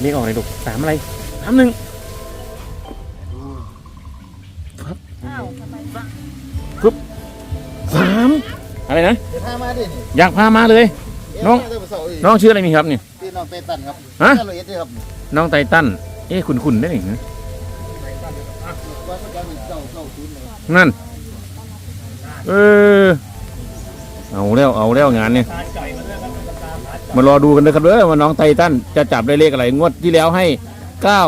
เลขออกเลยลูกสามอะไรสามหนึ่งอ้าวทำไมสามอะไรนะเดี๋ยวพามาดินี่อยากพามาเลย น้องเดี๋ยวมาเสาร์อีกน้องชื่ออะไรมีครับเนี่ยพี่น้องเตตันครับฮะ เจ้าโรเอสด้วยครับน้องไตตันเอ๊ะคุณคุณได้หนึ่งว่าเขาจะเป็นเจ้าเจ้าศูนย์เลยนั่น เออ เอาแล้วเอาแล้วงานเนี่ยมาร อดูกันนะครับเด้อว่าน้องไททันจะจับได้เลขอะไรงวดที่แล้วให้เก้า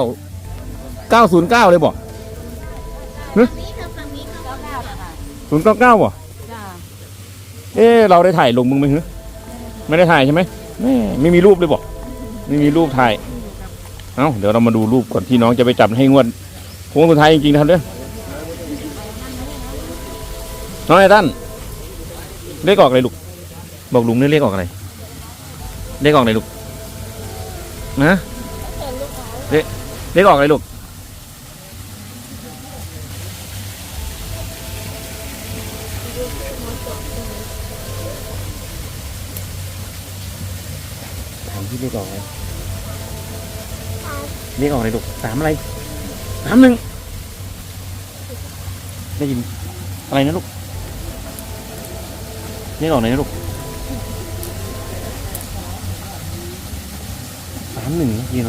เก้าศูนย์เก้าเลยบ่ฝั่งนี้ครับฝั่งนี้ครับเก้าเก้าค่ะศูนย์เก้าเก้าบ่จ้าเอ๊ะเราได้ถ่ายลงมึงไหมฮะไม่ได้ถ่ายใช่ไหมแม่ไม่มีรูปเลยบ่ไม่มีรูปถ่ายเอ้าเดี๋ยวเรามาดูรูปก่อนที่น้องจะไปจับให้งวดโค้งสุดท้ายจริงๆนะครับเด้อน้องไททันเลขออกอะไรลูกบอกลุงนี่เลขออกอะไร เลขออกอะไรลูกนะเลขเลขออกอะไรลูกถามที่เลขออกอะไรเลขออกอะไรลูกสามอะไรสามหนึ่งได้ยินอะไรนะลูกเลขออกไหนนะลูกามหนึ่งนะยีน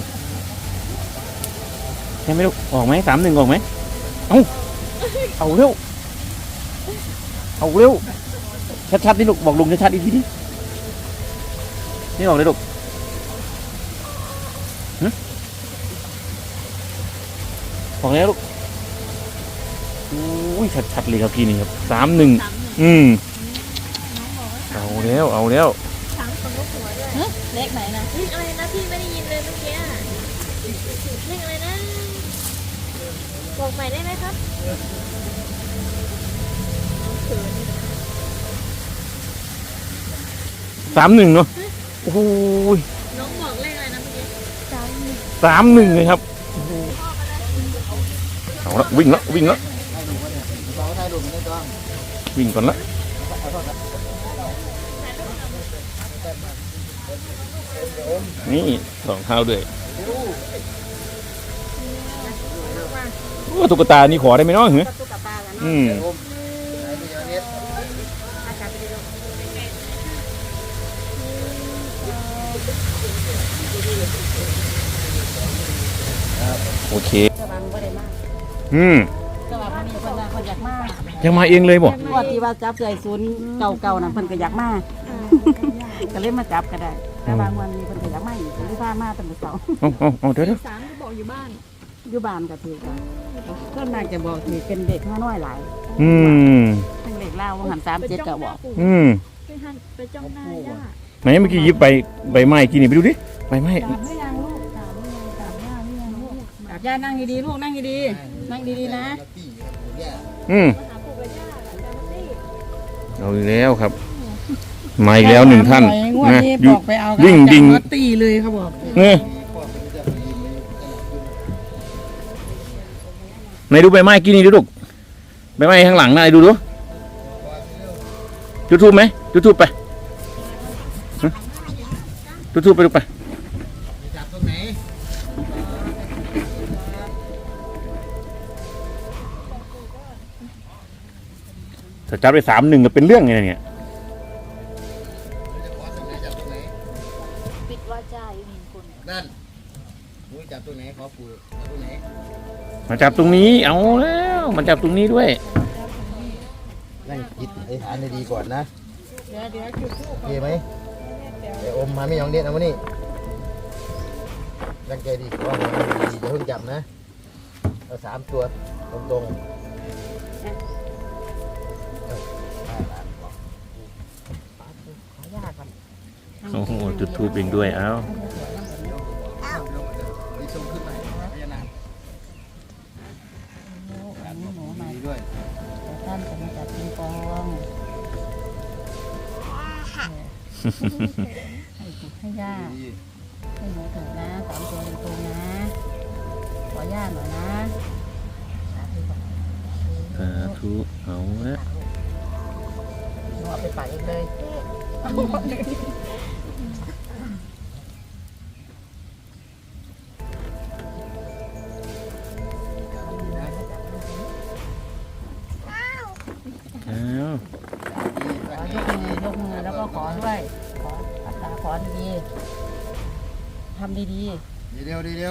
ใช่ไหมลูกออกไหมสามหนึ่งออกไหมเอาเอาเร็วเอาเร็วชัดๆนี่ลูกบอกลุงชัดๆอีกทีดินี่ออกเลยลูกบอกแล้วลูกอุ้ยชัดๆเลยครับพี่นี่ครับสามหนึ่งสามหนึ่งอืมน้องบอกว่าเอาแล้วเอาแล้ว สามคนลูกหัวด้วย เลขไหนนะเลขอะไรนะพี่ไม่ได้ยินเลยเมื่อกี้อะเลขอะไรนะบอกใหม่ได้ไหมครับเขินสามหนึ่งเนาะโอ้โหยน้องบอกเลขอะไรนะเมื่อกี้สามหนึ่งสามหนึ่งเลยครับโอ้โหเอาละวิ่งละวิ่งละเสาไทยดูมันได้ต้องวิ่งก่อนละ นี่สองเท้าด้วยโอ้ตุ๊กตานี่ขอได้ไหมเนาะเหรอตุ๊กตาแล้วเนาะอืมโอมไหนมีอันนี้อาจารย์ไปดูโอเคสว่างบ่ได้มากอืมสว่างมันมีคนละคนอยากมากยังมาเองเลยบ่ปกติว่าจับใจศูนย์เก่าๆนะเพิ่นก็อยากมา ก็เลยมาจับก็ได้แต่บางวันนี้เพิ่นก็อยากมาอีกเพิ่นที่พามาตั้งแต่เช้าเอาเอาเอาเดี๋ยวเดี๋ยวสามก็บอกอยู่บ้านอยู่บ้านก็ถือกันส่วนมากจะบอกถือเป็นเด็กน้อยๆหลายอืมทั้งเด็กลาวว่าหันสามเจ็ดก็บอกอืมไปหันไปจ้องหน้าย่าไหนเมื่อกี้หยิบใบใบไม้กินนี่ไปดูดิใบไม้สามไม่ยังลูกสามไม่ยังสามย่าไม่ยังลูกจับย่านั่งดีๆลูกนั่งดีๆนั่งดีๆนะลักกี้ครับเนี่ยอืมมาหาปู่กับย่าอาจารย์ตี้เอาอีกแล้วครับ มาอีกแล้วหนึ่งท่านงวดนะนี้อยู่บอกไปเอาวิ่งดิ่งจับตีเลยเขาบอกเนี่ยพ่อมันจะมีมีไหนดูใบไม้กินนี่ดูลูกใบไม้ข้างหลังนะไหนดูดูจุดทูบไหมจุดทูบไปฮะจุดทูบไปดูไปจับตรงไหนถ้าจับไปสามหนึ่งก็เป็นเรื่องไงเนี่ย มาจับตรงนี้ เอาแล้วมาจับตรงนี้ด้วย นั่งคิดไอ้ฐานดีๆก่อนนะเดี๋ยวเดี๋ยวจุดทูบโอเคไหมไอ้อมมาไม่ยองเด็ดเอามานี่ตั้งใจดีว่ามันดีอย่าเพิ่งจับนะเอาสามตัวตรงๆเอ้าได้ละบอกขอยาก่อนโอ้โหจุดทูบเองด้วย เอานี่ส่ง ให้ถูกให้ย่าดีให้หนูถูกนะสามตัวตรงๆนะ ขอย่าหน่อยนะสาธุก่อนสาธุเอาละหนูเอาไปปักเองเลย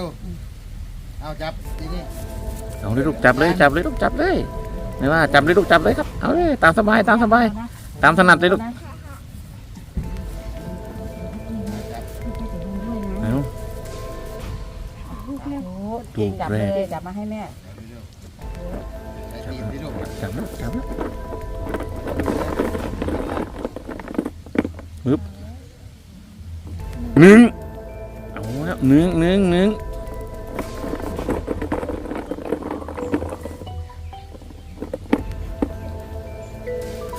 วดีเร็วเอาจับทีนี้เอาเลยลูกจับเลยจับเลยลูกจับเลยไม่ว่าจับเลยลูกจับเลยครับเอาเลยตามสบายตามสบาย ตามถนัดเลยลูกเอาๆเก่งจับเลยจับมาให้แม่ใส่ตีนที่ลูกจับแล้วจับแล้วปึ๊บหนึ่งเอาแล้วหนึ่งหนึ่งหนึ่ง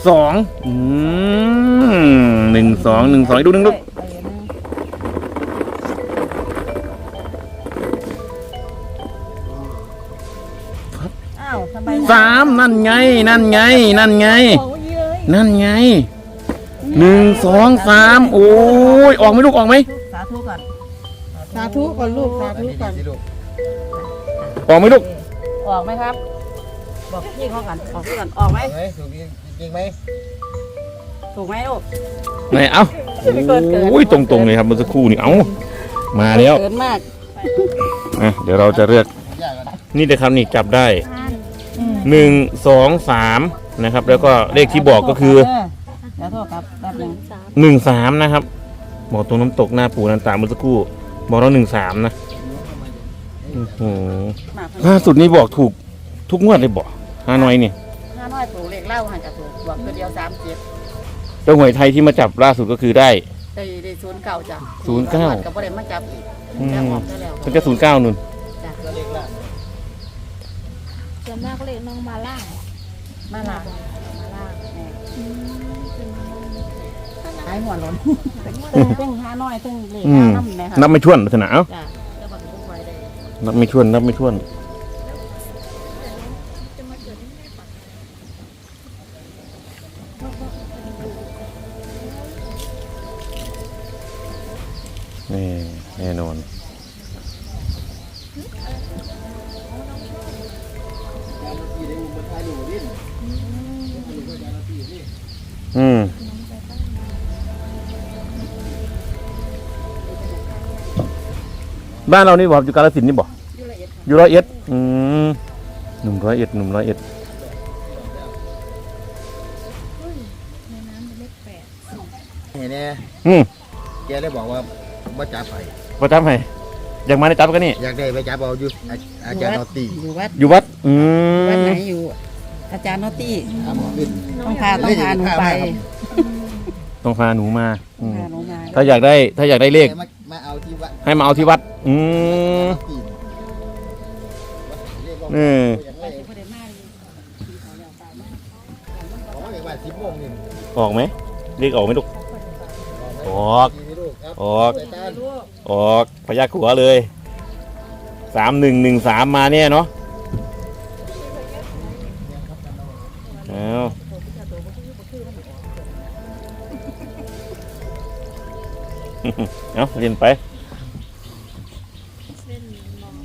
สองอืมหนึ่งสองหนึ่งสองอีกดูหนึ่งลูกอ้าวทำไมสามนั่นไง นั่นไง นั่นไง บอกว่ายี่เลยนั่นไงหนึ่งสองสามโอ้ยออกไหมลูกออกไหมสาธุก่อนสาธุก่อนลูกสาอันธุนี้ก่อนดีลูกออกไหมลูกออกไหมครับ บอกพี่เขาก่อนออกพี่ก่อนออกไหมไหมถูก จริงไหมถูกไหมลูก ไหนเอ้าไม่เกินเกินโอ้ยตรงๆเลยครับเมื่อสักครู่นี่เอ้ามาแล้วเกินมากอะเดี๋ยวเราจะเลือกยากกันนี่เลยครับนี่จับได้หนึ่งสองสามนะครับ แล้วก็เลขที่บอกก็คือเดี๋ยวโทษครับแป๊บนึงสามหนึ่งสามนะครับ บอกตรงน้ำตกหน้าปูนันตาเมื่อสักครู่ บอกเราหนึ่งสามนะโอ้โหมาล่าสุดนี้บอกถูกทุกงวดเลยบอกฮานอยนี่ห้าน้ อยถูกเลขเล่าหันจะถูกบอกตัวเดียวสามเจ็ดเจ้าหวยไทยที่มาจับล่าสุดก็คือได้ ได้ได้ศูนย์เก้าจ้ะศูนย์เก้า กับประเด็นมาจับอีกอืมแล้วออกได้แล้วมันจะศูนย์เก้านุ่นตัวเล็กละส่วนมากก็เลยน้องมาล่างมาละมาล่างอืมเป็นมาล่างถ้านับหายหัวหล้นเป็นว่าตึ้งห้าน้อยตึ้งเลขอืมห้าน้ำแม่ค่ะนับไม่ถ้วนลักษณะเอ้าจ้ะแล้วบัตรทุกไว้ได้นับไม่ถ้วนนับไม่ถ้วน บ้านเรานี่บอกอยู่กาลสินธุ์นี่บอกอยู่ร้อยเอ็ดอืมหนุ่มร้อยเอ็ดหนุ่มร้อยเอ็ดในน้ำเป็นเลขแปดเห็นไหมอืมแกเลยบอกว่าบ่จับไปประจำให้อยากมาในจับกันนี่ อยากได้ไปจับเอาอยู่อาอาจารย์นอตตี้อยู่วัดอยู่วัด อืวัดมไหนอยู่ อาจารย์นอตตี้ถามหมอขึ้น ต้องพาต้องพาหนูไปต้องพาหนูมาอืมพาหนูมาถ้าอยากได้ ถ้าอยากได้เลข มา มาเอาที่วัดให้มาเอาที่วัด อืมตีนเอออย่างไรบอกว่าอย่างว่าสิบโมงนี่ออกไหมเลขออกไหมลูก ออกดีไหมลูกครับออกใส่ตาลออกพยักหัวเลยสามหนึ่งหนึ่งสามมาเนี่ยเนาะเอา เอาเรียนไปเส้นมอง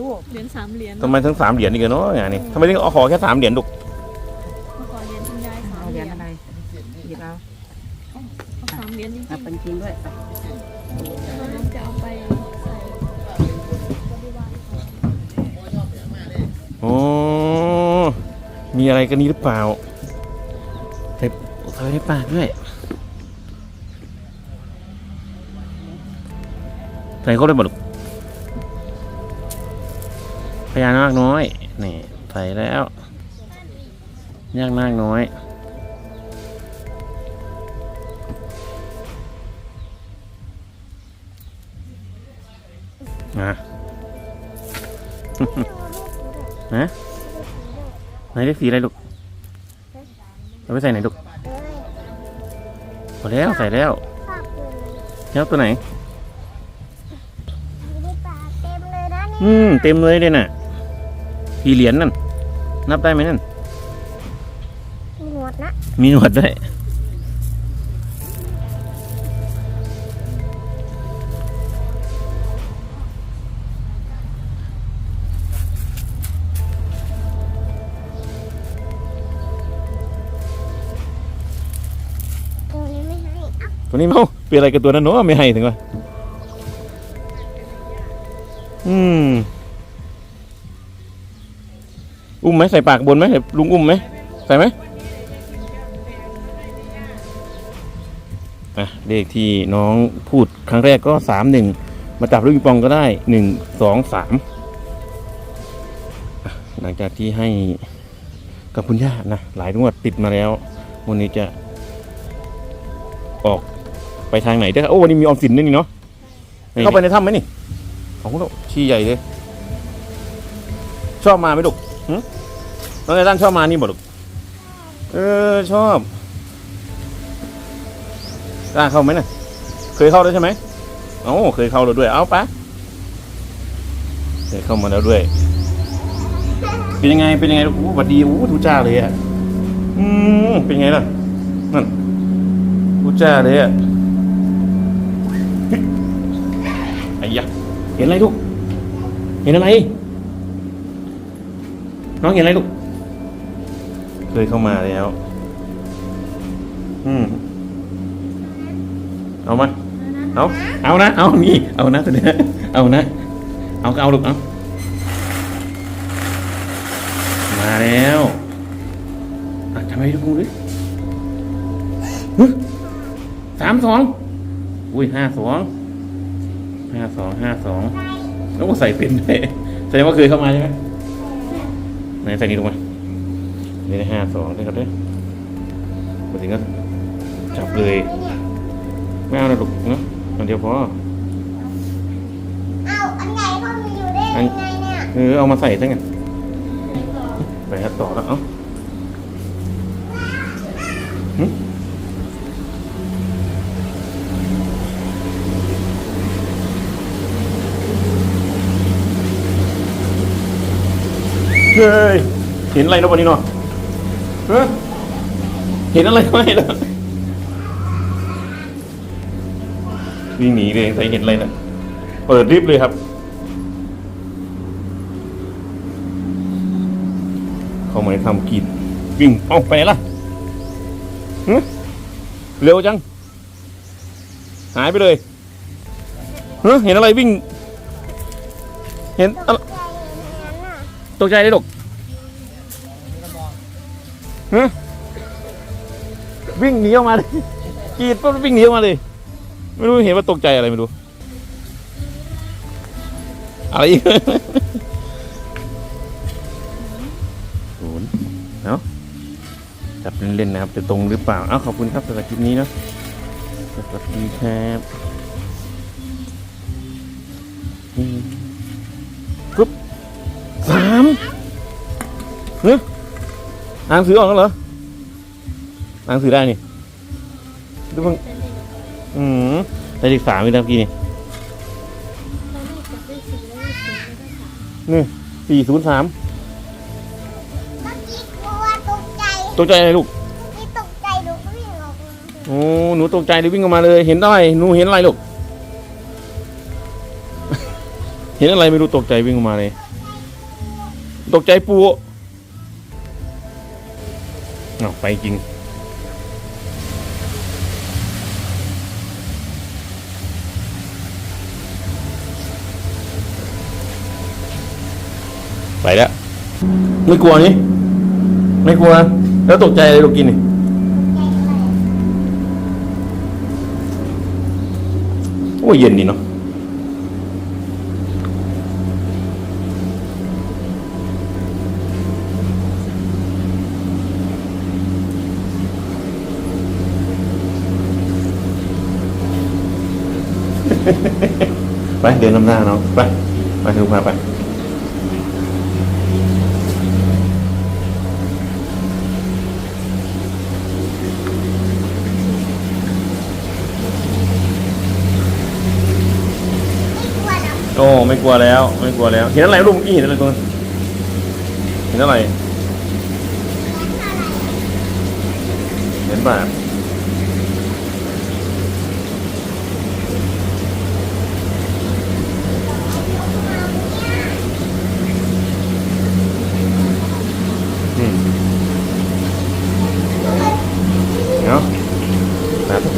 ลูกเหรียญสามเหรียญทำไมทั้งสามเหรียญนี่กันเนาะอย่างนี้ทำไมถึงเอาขอแค่สามเหรียญลูก มีอะไรกันนี้หรือเปล่าใส่ใส่ในปากด้วยใส่เข้าได้บ่ลูกพญานาคน้อยนี่ใส่แล้วยากนาคน้อยอะฮะ ไหนเลขสีอะไรลูกเอาไปใส่ไหนลูกพอแล้วใส่แล้วแล้วตัวไหน อืมเต็มเลยเลยน่ะกี่เหรียญนั่น นับได้ไหมนั่นหมดนะ มีหนวดด้วย วนี้เมาเป็นอะไรกับตัวนั้นเนาะไม่ให้ถึงวะอืม อุ้มไหมใส่ปากบนไหมลุงอุ้มไหมใส่ไหมอะเลขที่น้องพูดครั้งแรกก็สามหนึ่งมาจับลูกปิงปองก็ได้หนึ่งสองสามหลังจากที่ให้กับคุณย่านะหลายงวดติดมาแล้ววันนี้จะออก ไปทางไหนเด้อโอ้วันนี้มีออมสินด้วยนี่เนาะเข้าไปในถ้ำไหมนี่ของเราชี้ใหญ่เลย ชอบมาไหมลูกน้องไอ้ตั้นชอบมานี่บ่ลูกเออชอบกล้าเข้าไหมน่ะ เคยเข้าแล้วใช่ไหมเอ้าเคยเข้าแล้วด้วย เอาปะเคยเข้ามาแล้วด้วย เป็นยังไง เป็นยังไงลูกโอ้หวัดดีโอ้ทูจ้าเลยอะ อืมเป็นไงล่ะ นั่นทูจ้าเลยอะ เห็นอะไรลูก เห็นอะไร น้องเห็นอะไรลูก เคยเข้ามาแล้ว อืม เอามา เอา เอานะ เอานี่ เอานะตัวเนี้ยเอานะ เอาก็เอาลูกเอามาแล้วอะทำไมทุกคนดิฮึสามสอง อุ้ยห้าสอง ห้าสองห้าสองแล้วก็ใส่เป็นด้วยแสดงว่าเคยเข้ามาใช่ไหมไหนใส่นี่ลงมานี่ได้ห้าสองได้ครับเด้อมาถึงก็จับเลยไม่เอานะลูกเนาะอันเดียวพอเอาอันใหญ่พ่อมีอยู่ได้ยังไงเนี่ยเออเอามาใส่ซะงั้นไปครับต่อแล้วเอ้า เฮ้ยเห็นอะไรนะวันนี้เนาะเฮ้ยเห็นอะไรไม่ล่ะวิ่งหนีเลยใส่เห็นอะไรนะเปิดริบเลยครับ เขาไม่ทำกินวิ่งเอ้าไปไหนล่ะหึเร็วจัง หายไปเลยเฮ้เห็นอะไรวิ่ง เห็นอะไร ตกใจเลยลูกฮะวิ่งหนีออกมาเลยกรีดปั๊บวิ่งหนีออกมาเลย ไม่รู้เห็นว่าตกใจอะไรไม่รู้ อะไรอีกศูนย์เนาะจับเล่นๆนะครับ จะตรงหรือเปล่า อ้าว ขอบคุณครับสำหรับคลิปนี้เนาะสวัสดีครับอืมปุ๊บสามเฮ้ยอ่านหนังสือออกแล้วเหรออ่านหนังสือได้นี่ดูเพิ่งอืมได้เลขสามอีกแล้วเมื่อกี้นี่เราไม่จับได้สี่แล้วได้สี่แล้วได้สามนี่สี่ศูนย์สามเมื่อกี้กลัวตกใจตกใจอะไรลูกเมื่อกี้ตกใจหนูก็วิ่งออกมาโอ้หนูตกใจเลยวิ่งออกมาเลย เห็นอะไรหนูเห็นอะไรลูก เห็นอะไรไม่รู้ตกใจวิ่งออกมาเลย ตกใจปูเอาไปจริง ไปแล้ว ไม่กลัวนี่ ไม่กลัวนะแล้วตกใจอะไรลูกกินนี่ โอ้ยเย็นดีเนาะ ไปเดินนำหน้าน้องไปไปดูพาไปโอ้ไม่กลัวแล้ว ไม่กลัวแล้ว เห็นอะไรลูกเมื่อกี้เห็นอะไรตัวนั้นเห็นอะไร เห็นป่ะอื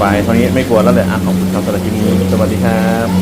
มเนาะนะไปเท่านี้ไม่กลัวแล้วเลยอะขอบคุณครับสำหรับคลิปนี้สวัสดีครับ